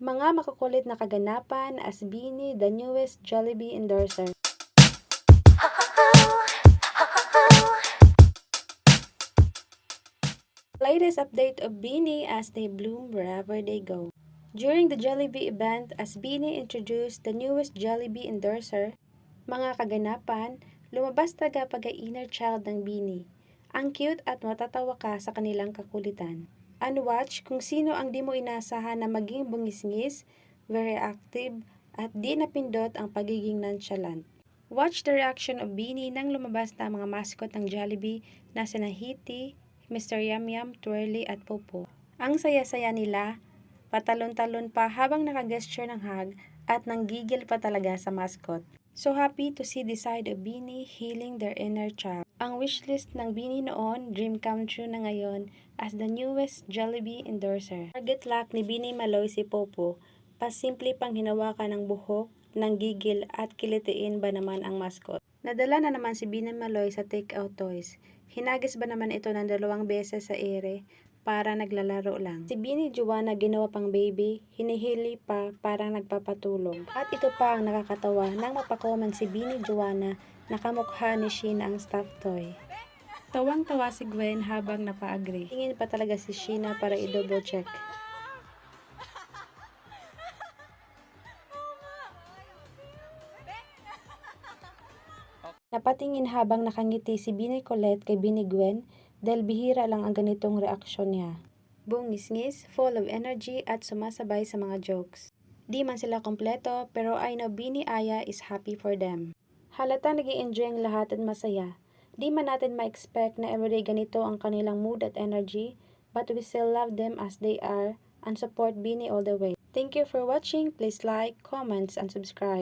Mga makukulit na kaganapan as Beanie, the newest Jollibee endorser. Latest update of Beanie as they bloom wherever they go. During the Jollibee event, as Beanie introduced the newest Jollibee endorser, mga kaganapan, lumabas taga pag-inner child ng Beanie. Ang cute at matatawa ka sa kanilang kakulitan. Unwatch kung sino ang di mo inasahan na maging bungisngis, very active, at di napindot ang pagiging nonchalant. Watch the reaction of Beanie nang lumabas na ang mga mascot ng Jollibee na sina Hiti, Mr. Yum Yum, Twirly at Popo. Ang saya-saya nila, patalon-talon pa habang nakagesture ng hug at nanggigil pa talaga sa mascot. So happy to see the side of Beanie healing their inner child. Ang wishlist ng Beanie noon, dream come true na ngayon as the newest Jollibee endorser. Target lock ni Beanie Maloy si Popo, pasimple pang hinawakan ng buhok, ng gigil at kilitiin ba naman ang mascot. Nadala na naman si Beanie Maloy sa take-out toys. Hinagis ba naman ito ng dalawang beses sa ere para naglalaro lang. Si Bini Juana ginawa pang baby, hinihili pa parang nagpapatulog. At ito pa ang nakakatawa nang mapakomment si Bini Juana na kamukha ni Sheena ang stuffed toy. Tawang-tawa si Gwen habang napa-agree. Tingin pa talaga si Sheena para i-double check. Napatingin habang nakangiti si Bini Colette kay Bini Gwen dahil bihira lang ang ganitong reaksyon niya. Bungis-ngis, full of energy at sumasabay sa mga jokes. Di man sila kompleto pero I know Bini Aya is happy for them. Halata nag enjoy ang lahat at masaya. Di man natin ma-expect na everyday ganito ang kanilang mood at energy but we still love them as they are and support Bini all the way. Thank you for watching. Please like, comments, and subscribe.